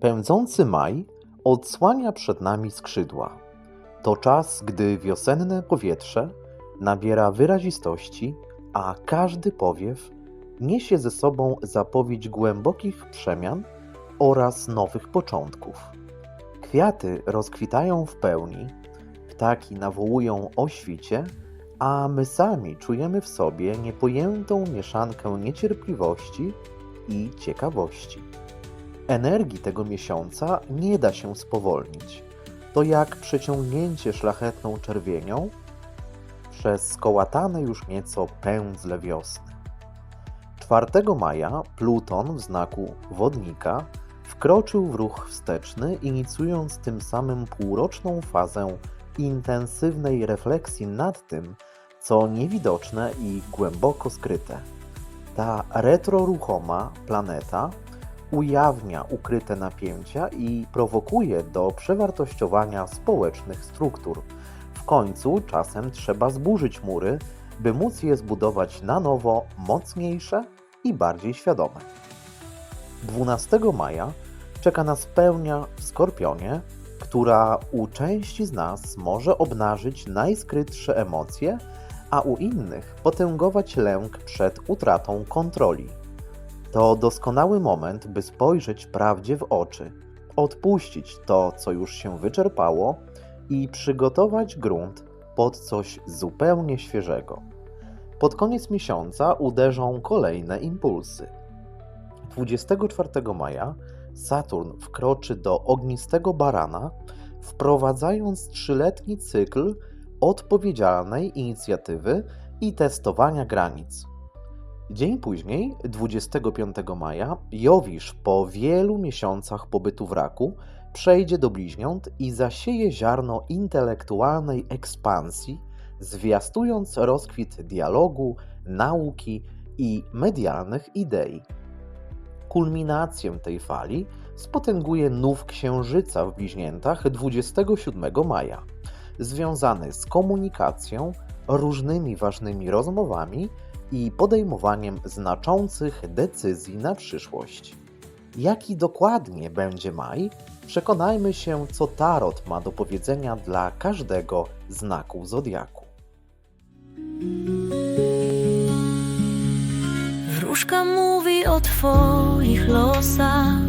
Pędzący maj odsłania przed nami skrzydła. To czas, gdy wiosenne powietrze nabiera wyrazistości, a każdy powiew niesie ze sobą zapowiedź głębokich przemian oraz nowych początków. Kwiaty rozkwitają w pełni, ptaki nawołują o świcie, a my sami czujemy w sobie niepojętą mieszankę niecierpliwości i ciekawości. Energii tego miesiąca nie da się spowolnić. To jak przeciągnięcie szlachetną czerwienią przez skołatane już nieco pędzle wiosny. 4 maja Pluton w znaku wodnika wkroczył w ruch wsteczny, inicjując tym samym półroczną fazę intensywnej refleksji nad tym, co niewidoczne i głęboko skryte. Ta retroruchoma planeta ujawnia ukryte napięcia i prowokuje do przewartościowania społecznych struktur. W końcu czasem trzeba zburzyć mury, by móc je zbudować na nowo, mocniejsze i bardziej świadome. 12 maja czeka nas pełnia w Skorpionie, która u części z nas może obnażyć najskrytsze emocje, a u innych potęgować lęk przed utratą kontroli. To doskonały moment, by spojrzeć prawdzie w oczy, odpuścić to, co już się wyczerpało i przygotować grunt pod coś zupełnie świeżego. Pod koniec miesiąca uderzą kolejne impulsy. 24 maja Saturn wkroczy do ognistego barana, wprowadzając trzyletni cykl odpowiedzialnej inicjatywy i testowania granic. Dzień później, 25 maja, Jowisz po wielu miesiącach pobytu w raku przejdzie do bliźniąt i zasieje ziarno intelektualnej ekspansji, zwiastując rozkwit dialogu, nauki i medialnych idei. Kulminację tej fali spotęguje nów księżyca w bliźniętach 27 maja, związany z komunikacją, różnymi ważnymi rozmowami i podejmowaniem znaczących decyzji na przyszłość. Jaki dokładnie będzie maj, przekonajmy się, co Tarot ma do powiedzenia dla każdego znaku zodiaku. Wróżka mówi o twoich losach.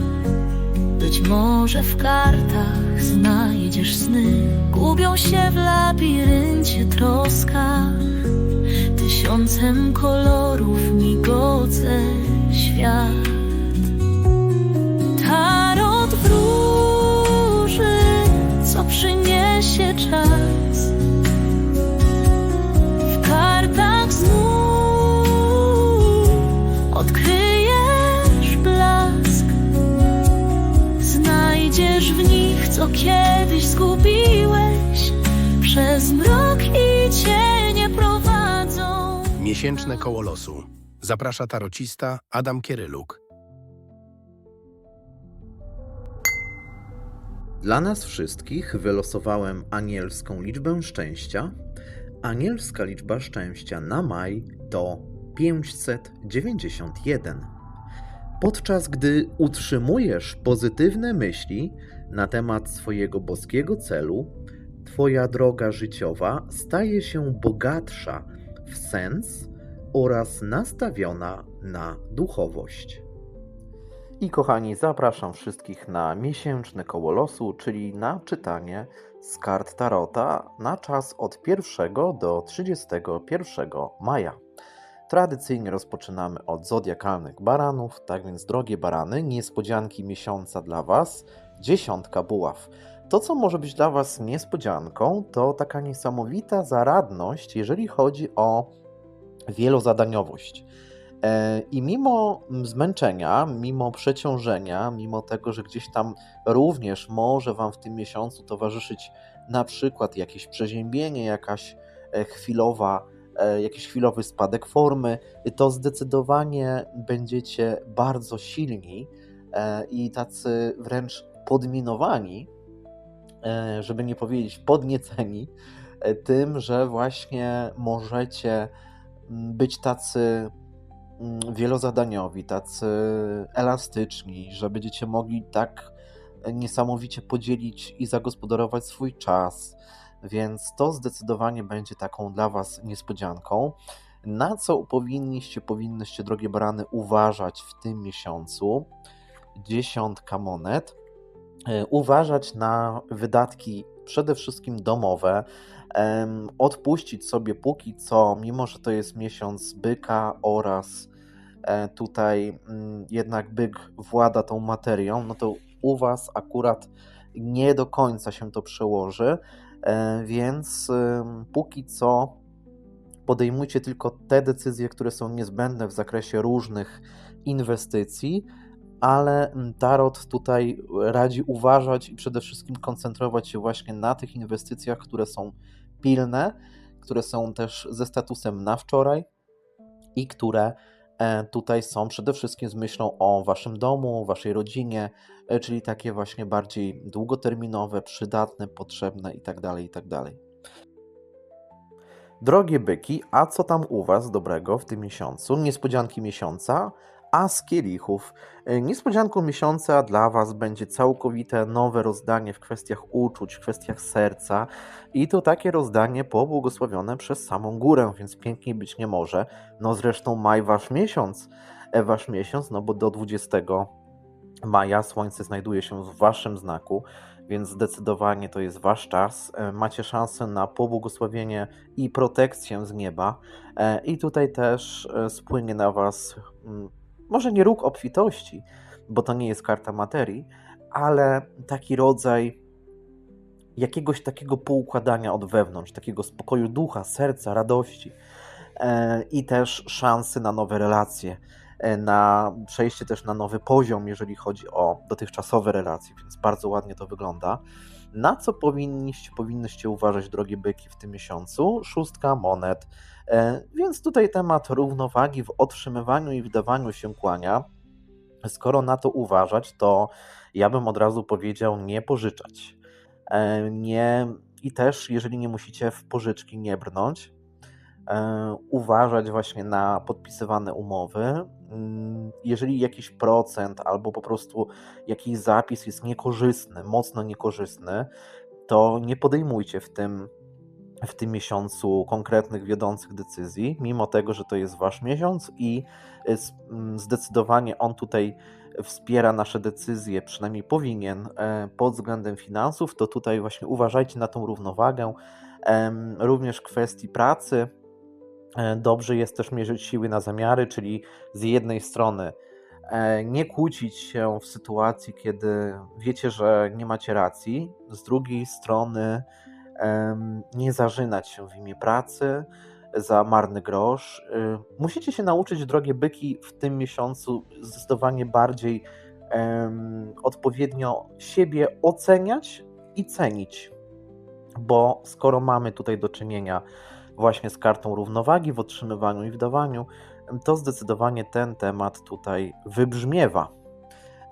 Być może w kartach znajdziesz sny. Gubią się w labiryncie troskach. Tysiącem kolorów migoce świat. Tarot wróży, co przyniesie czas. W kartach znów odkryjesz blask. Znajdziesz w nich, co kiedyś zgubiłeś. Przez mrok Miesięczne koło losu. Zaprasza tarocista Adam Kieryluk. Dla nas wszystkich wylosowałem anielską liczbę szczęścia. Anielska liczba szczęścia na maj to 591. Podczas gdy utrzymujesz pozytywne myśli na temat swojego boskiego celu, Twoja droga życiowa staje się bogatsza w sens oraz nastawiona na duchowość. I kochani, zapraszam wszystkich na miesięczne koło losu, czyli na czytanie z kart Tarota na czas od 1 do 31 maja. Tradycyjnie rozpoczynamy od zodiakalnych baranów, tak więc drogie barany, niespodzianki miesiąca dla Was, dziesiątka buław. To, co może być dla Was niespodzianką, to taka niesamowita zaradność, jeżeli chodzi o wielozadaniowość. E, I mimo zmęczenia, mimo przeciążenia, mimo tego, że gdzieś tam również może Wam w tym miesiącu towarzyszyć na przykład jakieś przeziębienie, jakaś e, chwilowa, e, jakiś chwilowy spadek formy, to zdecydowanie będziecie bardzo silni i tacy wręcz podminowani, żeby nie powiedzieć podnieceni tym, że właśnie możecie być tacy mm, wielozadaniowi, tacy elastyczni, że będziecie mogli tak niesamowicie podzielić i zagospodarować swój czas, więc to zdecydowanie będzie taką dla Was niespodzianką. Na co powinniście, powinnyście, drogie barany, uważać w tym miesiącu? Dziesiątka monet. E, Uważać na wydatki przede wszystkim domowe, odpuścić sobie póki co, mimo że to jest miesiąc byka oraz e, tutaj mm, jednak byk włada tą materią, no to u Was akurat nie do końca się to przełoży, e, więc póki co podejmujcie tylko te decyzje, które są niezbędne w zakresie różnych inwestycji, ale mm, Tarot tutaj radzi uważać i przede wszystkim koncentrować się właśnie na tych inwestycjach, które są pilne, które są też ze statusem na wczoraj i które e, tutaj są przede wszystkim z myślą o waszym domu, waszej rodzinie, e, czyli takie właśnie bardziej długoterminowe, przydatne, potrzebne itd. itd. Drogie byki, a co tam u Was dobrego w tym miesiącu? Niespodzianki miesiąca, a z kielichów. E, Niespodzianką miesiąca dla Was będzie całkowite nowe rozdanie w kwestiach uczuć, w kwestiach serca i to takie rozdanie pobłogosławione przez samą górę, więc piękniej być nie może. No zresztą maj Wasz miesiąc, e, Wasz miesiąc, no bo do 20 maja słońce znajduje się w Waszym znaku, więc zdecydowanie to jest Wasz czas. E, Macie szansę na pobłogosławienie i protekcję z nieba. I tutaj też spłynie na Was, mm, może nie róg obfitości, bo to nie jest karta materii, ale taki rodzaj jakiegoś takiego poukładania od wewnątrz, takiego spokoju ducha, serca, radości e, i też szansy na nowe relacje, e, na przejście też na nowy poziom, jeżeli chodzi o dotychczasowe relacje, więc bardzo ładnie to wygląda. Na co powinniście, powinnyście uważać, drogie byki, w tym miesiącu? Szóstka monet. E, Więc tutaj temat równowagi w otrzymywaniu i wydawaniu się kłania. Skoro na to uważać, to ja bym od razu powiedział nie pożyczać. E, Nie, I też, jeżeli nie musicie w pożyczki nie brnąć, uważać właśnie na podpisywane umowy. Mm, Jeżeli jakiś procent albo po prostu jakiś zapis jest niekorzystny, mocno niekorzystny, to nie podejmujcie w tym, w tym miesiącu konkretnych wiodących decyzji, mimo tego, że to jest wasz miesiąc i s- mm, zdecydowanie on tutaj wspiera nasze decyzje, przynajmniej powinien e, pod względem finansów, to tutaj właśnie uważajcie na tą równowagę. Również kwestii pracy e, dobrze jest też mierzyć siły na zamiary, czyli z jednej strony e, nie kłócić się w sytuacji, kiedy wiecie, że nie macie racji, z drugiej strony nie zażynać się w imię pracy za marny grosz. Y, Musicie się nauczyć, drogie byki, w tym miesiącu zdecydowanie bardziej odpowiednio siebie oceniać i cenić, bo skoro mamy tutaj do czynienia właśnie z kartą równowagi w otrzymywaniu i w dawaniu, to zdecydowanie ten temat tutaj wybrzmiewa.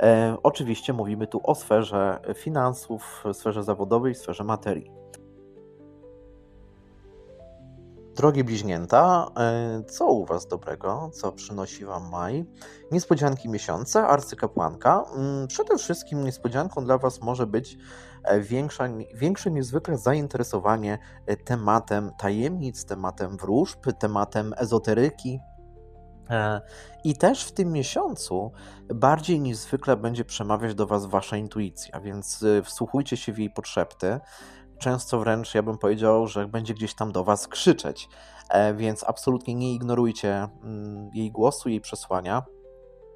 E, oczywiście mówimy tu o sferze finansów, sferze zawodowej, sferze materii. Drogie bliźnięta, e, co u Was dobrego? Co przynosi Wam maj? Niespodzianki miesiąca, arcykapłanka. Mm, Przede wszystkim niespodzianką dla Was może być e, większe niezwykle zainteresowanie e, tematem tajemnic, tematem wróżb, tematem ezoteryki. E, I też w tym miesiącu bardziej niż zwykle będzie przemawiać do Was Wasza intuicja, więc wsłuchujcie się w jej podszepty. Często wręcz ja bym powiedział, że będzie gdzieś tam do Was krzyczeć, więc absolutnie nie ignorujcie mm, jej głosu, jej przesłania.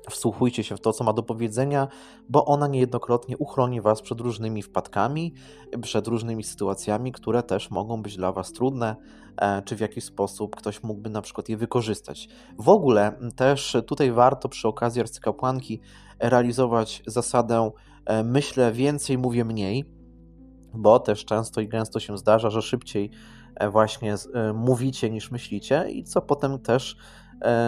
Wsłuchujcie się w to, co ma do powiedzenia, bo ona niejednokrotnie uchroni Was przed różnymi wpadkami, przed różnymi sytuacjami, które też mogą być dla Was trudne, e, czy w jakiś sposób ktoś mógłby na przykład je wykorzystać. W ogóle też tutaj warto przy okazji arcykapłanki realizować zasadę e, myślę więcej, mówię mniej, bo też często i gęsto się zdarza, że szybciej e, właśnie mówicie niż myślicie i co potem też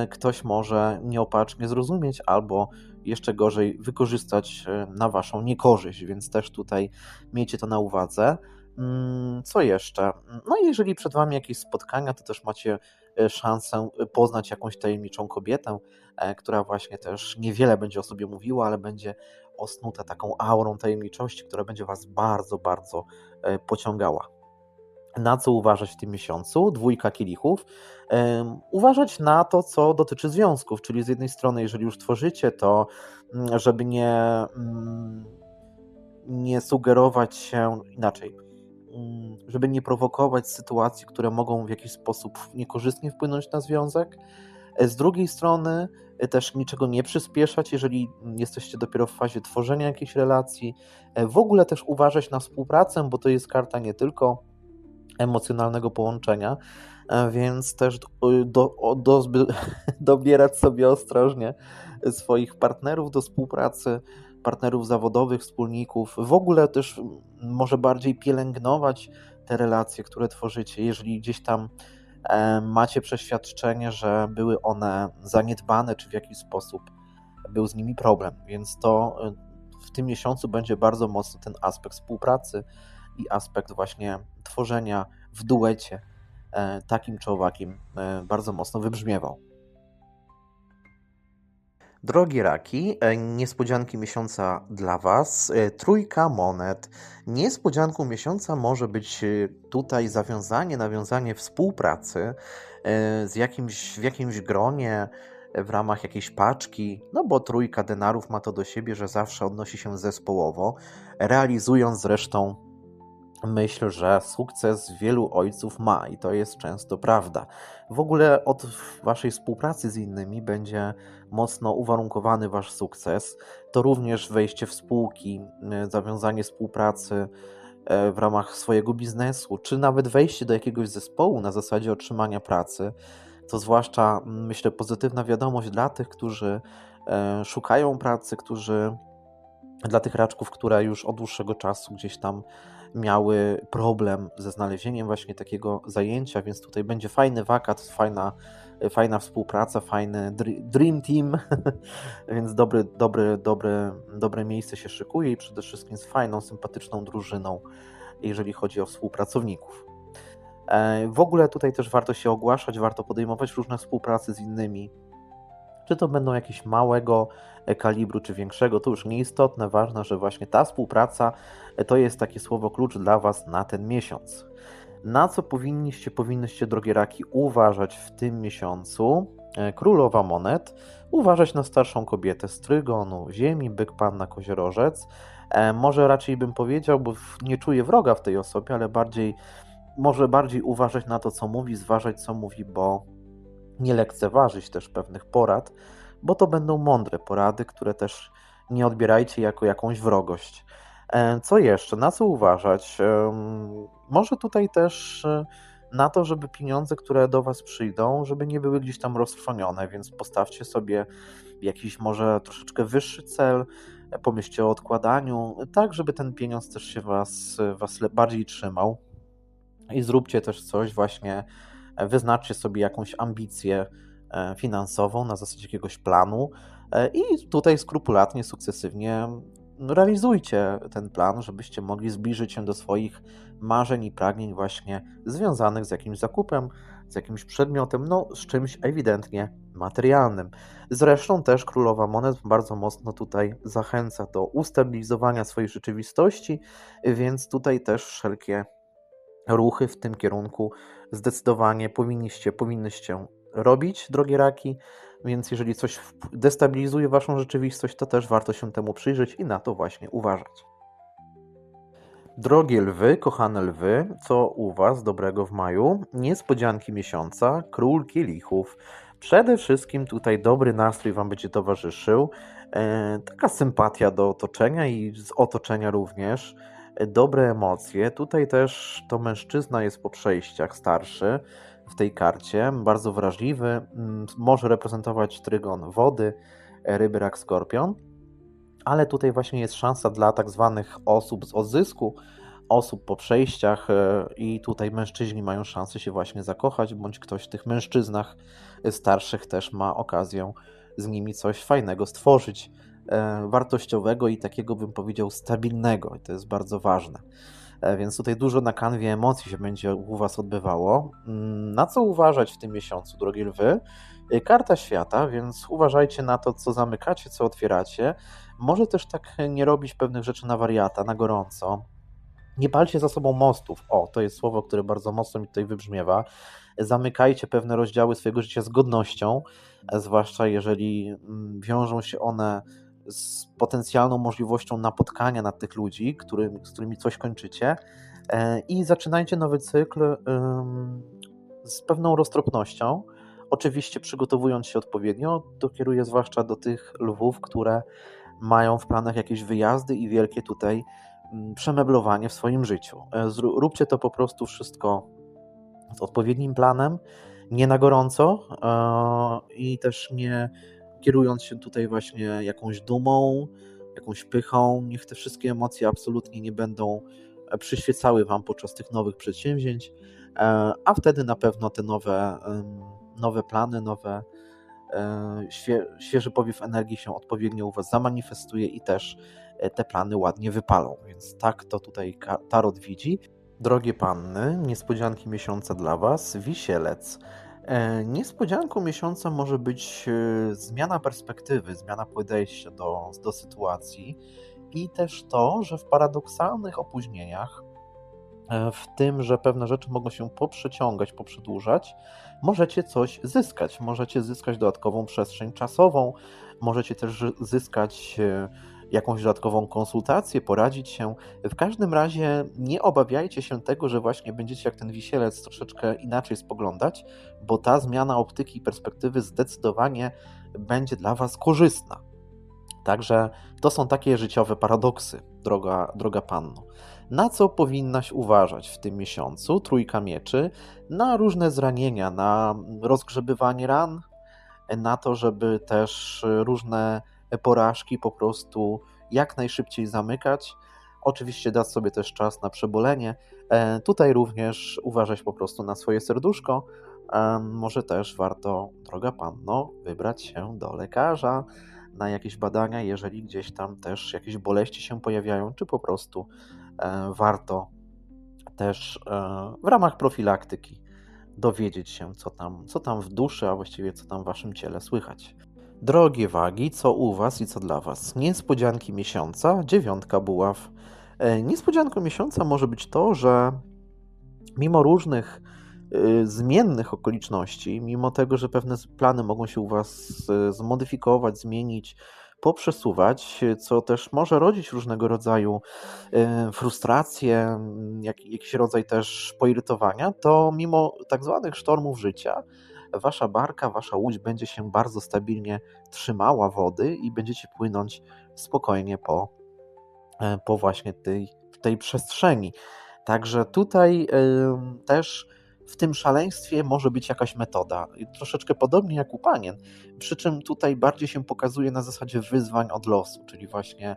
ktoś może nieopatrznie zrozumieć albo jeszcze gorzej wykorzystać e, na waszą niekorzyść, więc też tutaj miejcie to na uwadze. Mm, Co jeszcze? No jeżeli przed wami jakieś spotkania, to też macie e, szansę poznać jakąś tajemniczą kobietę, e, która właśnie też niewiele będzie o sobie mówiła, ale będzie osnute taką aurą tajemniczości, która będzie Was bardzo, bardzo e, pociągała. Na co uważać w tym miesiącu? Dwójka kielichów. Uważać na to, co dotyczy związków, czyli z jednej strony, jeżeli już tworzycie, to mm, żeby nie, mm, nie sugerować się inaczej, mm, żeby nie prowokować sytuacji, które mogą w jakiś sposób niekorzystnie wpłynąć na związek. E, Z drugiej strony, e, też niczego nie przyspieszać, jeżeli jesteście dopiero w fazie tworzenia jakiejś relacji. E, W ogóle też uważać na współpracę, bo to jest karta nie tylko emocjonalnego połączenia, e, więc też do, do, dobierać sobie ostrożnie swoich partnerów do współpracy, partnerów zawodowych, wspólników. W ogóle też może bardziej pielęgnować te relacje, które tworzycie, jeżeli gdzieś tam e, macie przeświadczenie, że były one zaniedbane, czy w jakiś sposób był z nimi problem. Więc to e, w tym miesiącu będzie bardzo mocno ten aspekt współpracy i aspekt właśnie tworzenia w duecie e, takim czy owakim e, bardzo mocno wybrzmiewał. Drogie raki, e, niespodzianki miesiąca dla Was. Trójka monet. Niespodzianką miesiąca może być tutaj zawiązanie, nawiązanie współpracy z jakimś, w jakimś gronie, w ramach jakiejś paczki, no bo trójka denarów ma to do siebie, że zawsze odnosi się zespołowo, realizując zresztą myśl, że sukces wielu ojców ma i to jest często prawda. W ogóle od Waszej współpracy z innymi będzie mocno uwarunkowany Wasz sukces. To również wejście w spółki, y, zawiązanie współpracy e, w ramach swojego biznesu, czy nawet wejście do jakiegoś zespołu na zasadzie otrzymania pracy. To zwłaszcza, myślę, pozytywna wiadomość dla tych, którzy e, szukają pracy, którzy dla tych raczków, które już od dłuższego czasu gdzieś tam miały problem ze znalezieniem właśnie takiego zajęcia, więc tutaj będzie fajny wakat, fajna, fajna współpraca, fajny dr- dream team, więc dobry, dobry, dobry, dobre miejsce się szykuje i przede wszystkim z fajną, sympatyczną drużyną, jeżeli chodzi o współpracowników. E, W ogóle tutaj też warto się ogłaszać, warto podejmować różne współprace z innymi, czy to będą jakieś małego e, kalibru, czy większego, to już nieistotne. Ważne, że właśnie ta współpraca to jest takie słowo klucz dla Was na ten miesiąc. Na co powinniście, powinnyście, drogie raki, uważać w tym miesiącu? E, Królowa monet, uważać na starszą kobietę z trygonu, ziemi, byk, panna, koziorożec. E, Może raczej bym powiedział, bo nie czuję wroga w tej osobie, ale bardziej, może bardziej uważać na to, co mówi, zważać, co mówi, bo nie lekceważyć też pewnych porad, bo to będą mądre porady, które też nie odbierajcie jako jakąś wrogość. E, Co jeszcze? Na co uważać? Em, Może tutaj też e, na to, żeby pieniądze, które do Was przyjdą, żeby nie były gdzieś tam roztrwonione, więc postawcie sobie jakiś może troszeczkę wyższy cel, e, pomyślcie o odkładaniu, tak żeby ten pieniądz też się Was, was bardziej trzymał i zróbcie też coś właśnie e, wyznaczcie sobie jakąś ambicję e, finansową na zasadzie jakiegoś planu e, i tutaj skrupulatnie, sukcesywnie realizujcie ten plan, żebyście mogli zbliżyć się do swoich marzeń i pragnień właśnie związanych z jakimś zakupem, z jakimś przedmiotem, no z czymś ewidentnie materialnym. Zresztą też Królowa Monet bardzo mocno tutaj zachęca do ustabilizowania swojej rzeczywistości, więc tutaj też wszelkie ruchy w tym kierunku zdecydowanie powinniście, powinnyście robić, drogie raki. Więc jeżeli coś destabilizuje waszą rzeczywistość, to też warto się temu przyjrzeć i na to właśnie uważać. Drogie lwy, kochane lwy, co u was dobrego w maju? Niespodzianki miesiąca, król kielichów. Przede wszystkim tutaj dobry nastrój wam będzie towarzyszył. E, taka sympatia do otoczenia i z otoczenia również dobre emocje. Tutaj też to mężczyzna jest po przejściach starszy w tej karcie, bardzo wrażliwy, mm, może reprezentować trygon wody, ryby, rak, skorpion, ale tutaj właśnie jest szansa dla tak zwanych osób z odzysku, osób po przejściach e, i tutaj mężczyźni mają szansę się właśnie zakochać, bądź ktoś w tych mężczyznach starszych też ma okazję z nimi coś fajnego stworzyć, e, wartościowego i takiego bym powiedział stabilnego. I to jest bardzo ważne. E, Więc tutaj dużo na kanwie emocji się będzie u Was odbywało. Mm, Na co uważać w tym miesiącu, drogie lwy? Y, Karta świata, więc uważajcie na to, co zamykacie, co otwieracie. Może też tak nie robić pewnych rzeczy na wariata, na gorąco. Nie palcie za sobą mostów. O, to jest słowo, które bardzo mocno mi tutaj wybrzmiewa. Zamykajcie pewne rozdziały swojego życia z godnością, e, zwłaszcza jeżeli mm, wiążą się one z potencjalną możliwością napotkania na tych ludzi, którym, z którymi coś kończycie. E, I zaczynajcie nowy cykl z pewną roztropnością. Oczywiście przygotowując się odpowiednio, to kieruję zwłaszcza do tych lwów, które mają w planach jakieś wyjazdy i wielkie tutaj przemeblowanie w swoim życiu. E, Róbcie to po prostu wszystko z odpowiednim planem, nie na gorąco e, i też nie kierując się tutaj właśnie jakąś dumą, jakąś pychą. Niech te wszystkie emocje absolutnie nie będą e, przyświecały Wam podczas tych nowych przedsięwzięć, e, a wtedy na pewno te nowe, nowe plany, nowe e, świe, świeży powiew energii się odpowiednio u Was zamanifestuje i też te plany ładnie wypalą. Więc tak to tutaj Tarot widzi. Drogie panny, niespodzianki miesiąca dla Was, wisielec. E, Niespodzianką miesiąca może być e, zmiana perspektywy, zmiana podejścia do, do sytuacji i też to, że w paradoksalnych opóźnieniach, e, w tym, że pewne rzeczy mogą się poprzeciągać, poprzedłużać, możecie coś zyskać. Możecie zyskać dodatkową przestrzeń czasową, możecie też zyskać jakąś dodatkową konsultację, poradzić się. W każdym razie nie obawiajcie się tego, że właśnie będziecie jak ten wisielec troszeczkę inaczej spoglądać, bo ta zmiana optyki i perspektywy zdecydowanie będzie dla Was korzystna. Także to są takie życiowe paradoksy, droga, droga panno. Na co powinnaś uważać w tym miesiącu? Trójka mieczy, na różne zranienia, na rozgrzebywanie ran, na to, żeby też różne porażki po prostu jak najszybciej zamykać. Oczywiście dać sobie też czas na przebolenie. E, Tutaj również uważać po prostu na swoje serduszko. E, Może też warto, droga panno, wybrać się do lekarza na jakieś badania, jeżeli gdzieś tam też jakieś boleści się pojawiają, czy po prostu e, warto też e, w ramach profilaktyki dowiedzieć się, co tam, co tam w duszy, a właściwie co tam w waszym ciele słychać. Drogie wagi, co u Was i co dla Was? Niespodzianki miesiąca, dziewiątka buław. E, Niespodzianką miesiąca może być to, że mimo różnych y, zmiennych okoliczności, mimo tego, że pewne plany mogą się u Was y, zmodyfikować, zmienić, poprzesuwać, co też może rodzić różnego rodzaju y, frustrację, mm, jak, jakiś rodzaj też poirytowania, to mimo tak zwanych sztormów życia, wasza barka, wasza łódź będzie się bardzo stabilnie trzymała wody i będziecie płynąć spokojnie po, e, po właśnie tej, tej przestrzeni. Także tutaj też w tym szaleństwie może być jakaś metoda. Troszeczkę podobnie jak u panien. Przy czym tutaj bardziej się pokazuje na zasadzie wyzwań od losu, czyli właśnie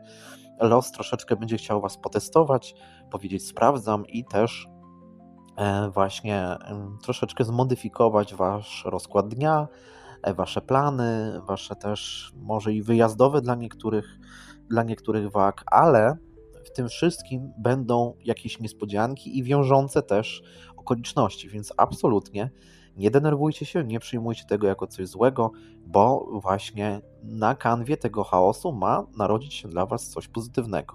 los troszeczkę będzie chciał was potestować, powiedzieć sprawdzam i też właśnie em, troszeczkę zmodyfikować wasz rozkład dnia, e, wasze plany, wasze też może i wyjazdowe dla niektórych, dla niektórych wag, ale w tym wszystkim będą jakieś niespodzianki i wiążące też okoliczności, więc absolutnie nie denerwujcie się, nie przyjmujcie tego jako coś złego, bo właśnie na kanwie tego chaosu ma narodzić się dla Was coś pozytywnego.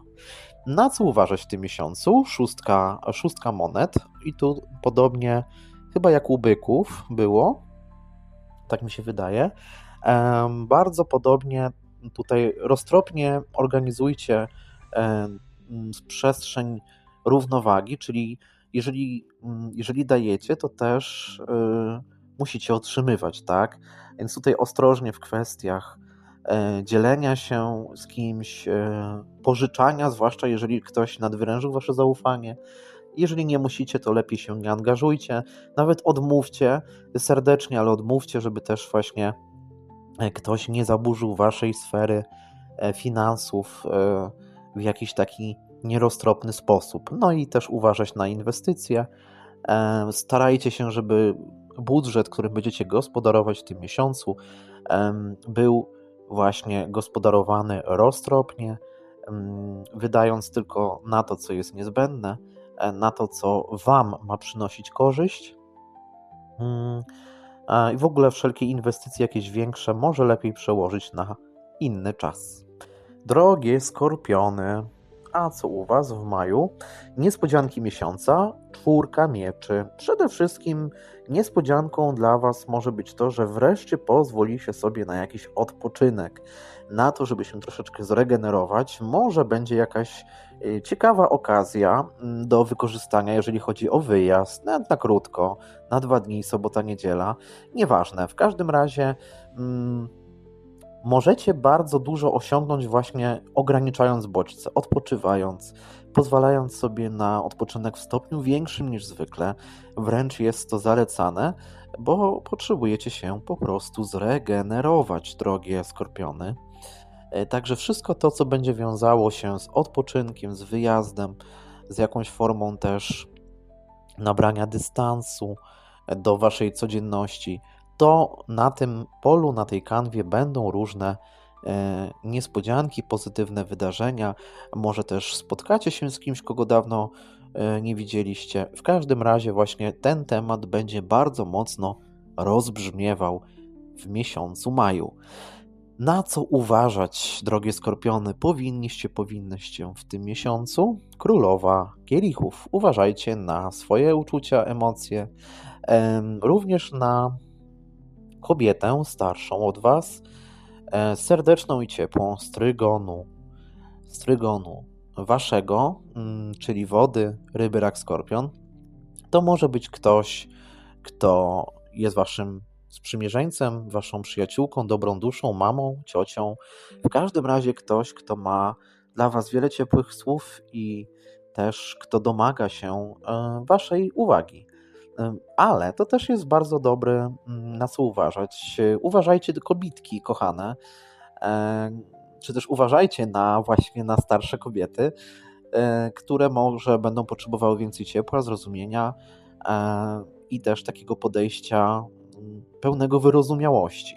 Na co uważać w tym miesiącu? Szóstka, szóstka monet i tu podobnie chyba jak u byków było, tak mi się wydaje. Bardzo podobnie tutaj roztropnie organizujcie przestrzeń równowagi, czyli jeżeli, mm, jeżeli dajecie, to też y, musicie otrzymywać, tak? Więc tutaj ostrożnie w kwestiach e, dzielenia się z kimś, e, pożyczania, zwłaszcza jeżeli ktoś nadwyrężył wasze zaufanie. Jeżeli nie musicie, to lepiej się nie angażujcie. Nawet odmówcie serdecznie, ale odmówcie, żeby też właśnie e, ktoś nie zaburzył waszej sfery finansów w jakiś taki nieroztropny sposób. No i też uważać na inwestycje. E, Starajcie się, żeby budżet, którym będziecie gospodarować w tym miesiącu, był właśnie gospodarowany roztropnie, wydając tylko na to, co jest niezbędne, e, na to, co Wam ma przynosić korzyść. Mm, a I w ogóle wszelkie inwestycje jakieś większe może lepiej przełożyć na inny czas. Drogie skorpiony, a co u Was w maju? Niespodzianki miesiąca, czwórka mieczy. Przede wszystkim niespodzianką dla Was może być to, że wreszcie pozwolicie sobie na jakiś odpoczynek, na to, żeby się troszeczkę zregenerować. Może będzie jakaś y, ciekawa okazja mm, do wykorzystania, jeżeli chodzi o wyjazd, nawet na krótko, na dwa dni, sobota, niedziela. Nieważne. W każdym razie. Mm, możecie bardzo dużo osiągnąć właśnie ograniczając bodźce, odpoczywając, pozwalając sobie na odpoczynek w stopniu większym niż zwykle. Wręcz jest to zalecane, bo potrzebujecie się po prostu zregenerować, drogie skorpiony. E, Także wszystko to, co będzie wiązało się z odpoczynkiem, z wyjazdem, z jakąś formą też nabrania dystansu do waszej codzienności, to na tym polu, na tej kanwie będą różne e, niespodzianki, pozytywne wydarzenia. Może też spotkacie się z kimś, kogo dawno e, nie widzieliście. W każdym razie, właśnie ten temat będzie bardzo mocno rozbrzmiewał w miesiącu maju. Na co uważać, drogie skorpiony, powinniście, powinnyście w tym miesiącu? Królowa kielichów. Uważajcie na swoje uczucia, emocje, em, również na kobietę starszą od Was, e, serdeczną i ciepłą strygonu, strygonu Waszego, mm, czyli wody, ryby, rak, skorpion. To może być ktoś, kto jest Waszym sprzymierzeńcem, Waszą przyjaciółką, dobrą duszą, mamą, ciocią. W każdym razie ktoś, kto ma dla Was wiele ciepłych słów i też kto domaga się e, Waszej uwagi. Ale to też jest bardzo dobre, mm, na co uważać. Uważajcie tylko bitki, kochane, czy też uważajcie na właśnie na starsze kobiety, e, które może będą potrzebowały więcej ciepła, zrozumienia e, i też takiego podejścia mm, pełnego wyrozumiałości.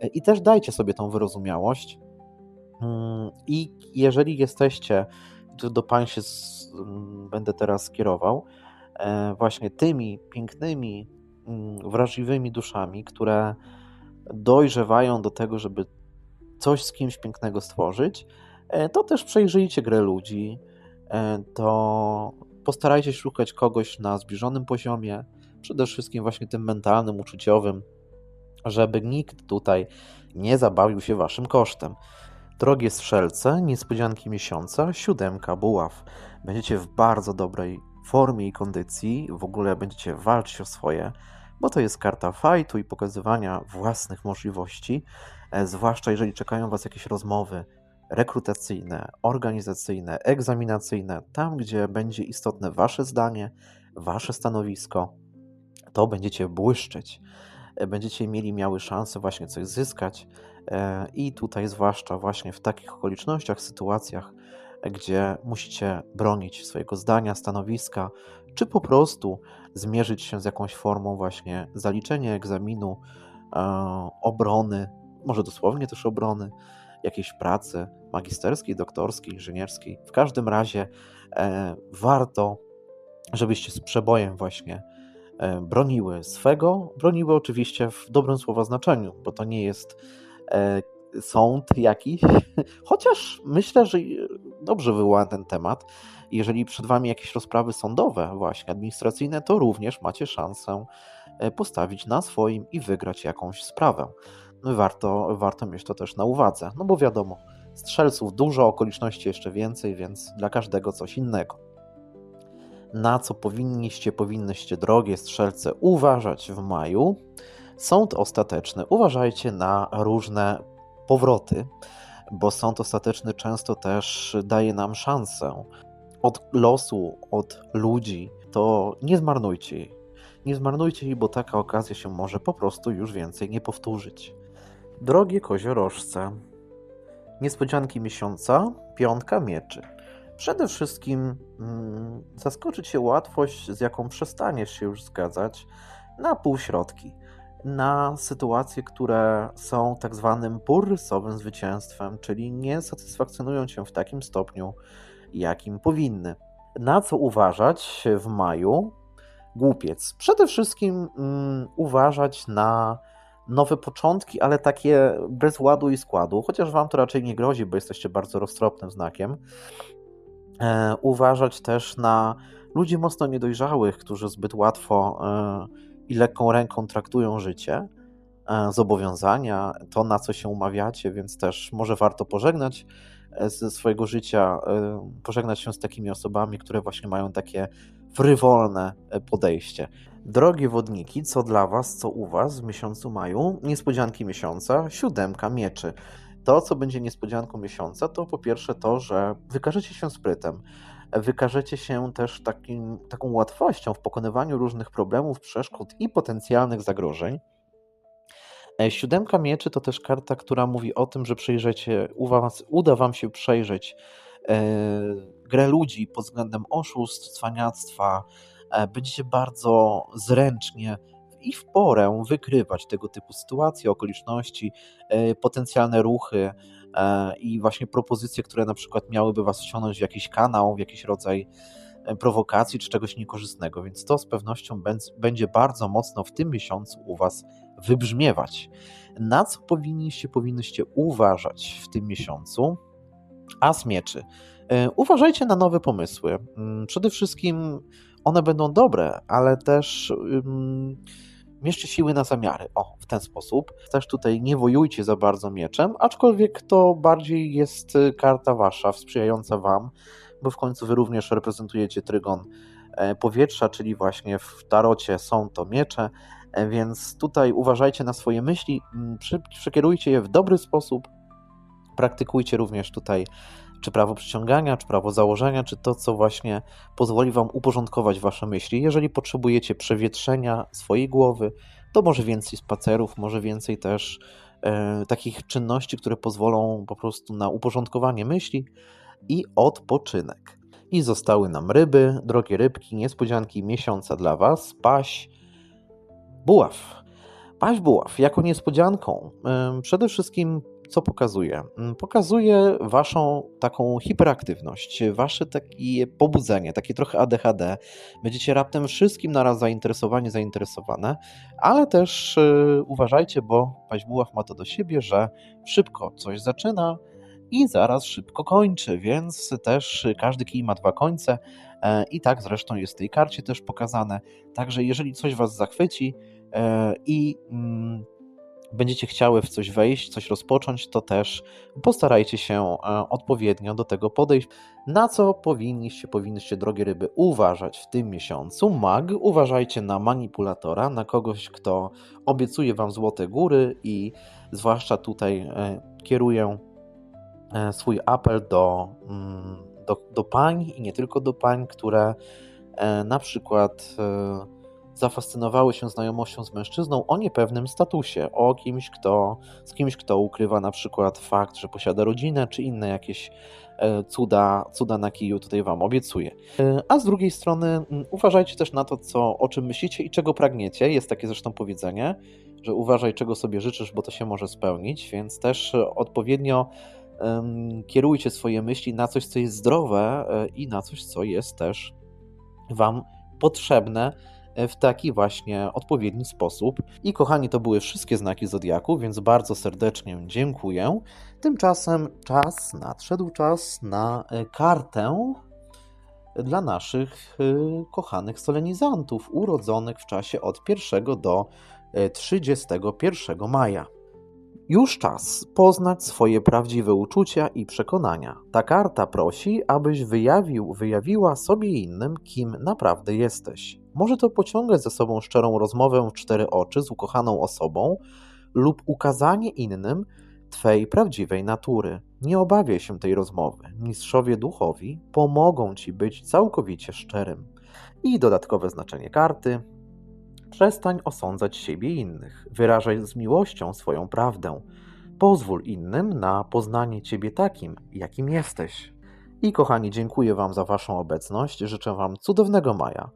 E, I też dajcie sobie tą wyrozumiałość. Mm, I jeżeli jesteście, do pań się z, będę teraz skierował, właśnie tymi pięknymi, mm, wrażliwymi duszami, które dojrzewają do tego, żeby coś z kimś pięknego stworzyć, e, to też przejrzyjcie grę ludzi, e, to postarajcie się szukać kogoś na zbliżonym poziomie, przede wszystkim właśnie tym mentalnym, uczuciowym, żeby nikt tutaj nie zabawił się waszym kosztem. Drogie strzelce, niespodzianki miesiąca, siódemka buław. Będziecie w bardzo dobrej formie i kondycji, w ogóle będziecie walczyć o swoje, bo to jest karta fajtu i pokazywania własnych możliwości, e, zwłaszcza jeżeli czekają Was jakieś rozmowy rekrutacyjne, organizacyjne, egzaminacyjne, tam gdzie będzie istotne Wasze zdanie, Wasze stanowisko, to będziecie błyszczeć, e, będziecie mieli miały szansę właśnie coś zyskać e, i tutaj zwłaszcza właśnie w takich okolicznościach, sytuacjach, gdzie musicie bronić swojego zdania, stanowiska, czy po prostu zmierzyć się z jakąś formą właśnie zaliczenia egzaminu, e, obrony, może dosłownie też obrony, jakiejś pracy magisterskiej, doktorskiej, inżynierskiej. W każdym razie e, warto, żebyście z przebojem właśnie e, broniły swego, broniły oczywiście w dobrym słowa znaczeniu, bo to nie jest e, sąd jakiś, chociaż myślę, że dobrze wywołałem ten temat. Jeżeli przed Wami jakieś rozprawy sądowe, właśnie administracyjne, to również macie szansę e, postawić na swoim i wygrać jakąś sprawę. No warto, warto mieć to też na uwadze, no bo wiadomo, strzelców dużo, okoliczności jeszcze więcej, więc dla każdego coś innego. Na co powinniście, powinnyście, drogie strzelce, uważać w maju? Sąd ostateczny. Uważajcie na różne powroty, bo sąd ostateczny często też daje nam szansę od losu, od ludzi, to nie zmarnujcie jej. Nie zmarnujcie jej, bo taka okazja się może po prostu już więcej nie powtórzyć. Drogie koziorożce, niespodzianki miesiąca, piątka mieczy. Przede wszystkim mm, zaskoczy Cię łatwość, z jaką przestaniesz się już zgadzać na półśrodki, na sytuacje, które są tak zwanym półrysowym zwycięstwem, czyli nie satysfakcjonują Cię w takim stopniu, jakim powinny. Na co uważać w maju? Głupiec. Przede wszystkim mm, uważać na nowe początki, ale takie bez ładu i składu, chociaż wam to raczej nie grozi, bo jesteście bardzo roztropnym znakiem. E, uważać też na ludzi mocno niedojrzałych, którzy zbyt łatwo e, i lekką ręką traktują życie, e, zobowiązania, to na co się umawiacie, więc też może warto pożegnać e, ze swojego życia, e, pożegnać się z takimi osobami, które właśnie mają takie frywolne podejście. Drogie wodniki, co dla Was, co u Was w miesiącu maju? Niespodzianki miesiąca, siódemka mieczy. To, co będzie niespodzianką miesiąca, to po pierwsze to, że wykażecie się sprytem, wykażecie się też takim, taką łatwością w pokonywaniu różnych problemów, przeszkód i potencjalnych zagrożeń. E, Siódemka mieczy to też karta, która mówi o tym, że przejrzecie, uda Wam się przejrzeć e, grę ludzi pod względem oszustw, cwaniactwa. E, będziecie bardzo zręcznie i w porę wykrywać tego typu sytuacje, okoliczności, potencjalne ruchy i właśnie propozycje, które na przykład miałyby Was wciągnąć w jakiś kanał, w jakiś rodzaj e, prowokacji czy czegoś niekorzystnego. Więc to z pewnością będzie bardzo mocno w tym miesiącu u Was wybrzmiewać. Na co powinniście, powinnyście uważać w tym miesiącu? As mieczy. E, Uważajcie na nowe pomysły. Mm, Przede wszystkim one będą dobre, ale też mierzcie siły na zamiary. O, w ten sposób. Też tutaj nie wojujcie za bardzo mieczem, aczkolwiek to bardziej jest y, karta wasza, sprzyjająca wam, bo w końcu wy również reprezentujecie trygon e, powietrza, czyli właśnie w tarocie są to miecze, e, więc tutaj uważajcie na swoje myśli, przekierujcie je w dobry sposób, praktykujcie również tutaj czy prawo przyciągania, czy prawo założenia, czy to, co właśnie pozwoli Wam uporządkować Wasze myśli. Jeżeli potrzebujecie przewietrzenia swojej głowy, to może więcej spacerów, może więcej też e, takich czynności, które pozwolą po prostu na uporządkowanie myśli i odpoczynek. I zostały nam ryby, drogie rybki, niespodzianki miesiąca dla Was, paś, buław. Paść buław jako niespodzianką przede wszystkim co pokazuje? Ym, Pokazuje waszą taką hiperaktywność, wasze takie pobudzenie, takie trochę ADHD. Będziecie raptem wszystkim naraz zainteresowani, zainteresowane, ale też yy, uważajcie, bo paść buław ma to do siebie, że szybko coś zaczyna i zaraz szybko kończy, więc też każdy kij ma dwa końce e, i tak zresztą jest w tej karcie też pokazane. Także jeżeli coś was zachwyci, e, i mm, będziecie chciały w coś wejść, coś rozpocząć, to też postarajcie się e, odpowiednio do tego podejść. Na co powinniście, powinnyście, drogie ryby, uważać w tym miesiącu? Mag, uważajcie na manipulatora, na kogoś, kto obiecuje wam złote góry i zwłaszcza tutaj e, kieruję e, swój apel do, mm, do, do pań i nie tylko do pań, które na przykład zafascynowały się znajomością z mężczyzną o niepewnym statusie, o kimś, kto, z kimś, kto ukrywa na przykład fakt, że posiada rodzinę, czy inne jakieś e, cuda, cuda na kiju tutaj Wam obiecuję. E, A z drugiej strony mm, uważajcie też na to, co, o czym myślicie i czego pragniecie. Jest takie zresztą powiedzenie, że uważaj, czego sobie życzysz, bo to się może spełnić, więc też e, odpowiednio kierujcie swoje myśli na coś, co jest zdrowe i na coś, co jest też Wam potrzebne w taki właśnie odpowiedni sposób. I kochani, to były wszystkie znaki zodiaku, więc bardzo serdecznie dziękuję. Tymczasem czas, nadszedł czas na e, kartę dla naszych e, kochanych solenizantów urodzonych w czasie od 1 do e, 31 maja. Już czas poznać swoje prawdziwe uczucia i przekonania. Ta karta prosi, abyś wyjawił, wyjawiła sobie innym, kim naprawdę jesteś. Może to pociągać za sobą szczerą rozmowę w cztery oczy z ukochaną osobą lub ukazanie innym Twej prawdziwej natury. Nie obawiaj się tej rozmowy. Mistrzowie duchowi pomogą Ci być całkowicie szczerym. I dodatkowe znaczenie karty. Przestań osądzać siebie i innych. Wyrażaj z miłością swoją prawdę. Pozwól innym na poznanie Ciebie takim, jakim jesteś. I kochani, dziękuję Wam za Waszą obecność. Życzę Wam cudownego maja.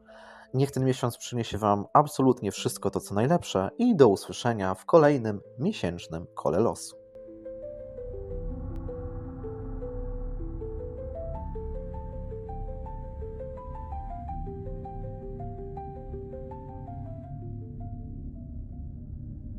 Niech ten miesiąc przyniesie Wam absolutnie wszystko to, co najlepsze i do usłyszenia w kolejnym miesięcznym kole losu.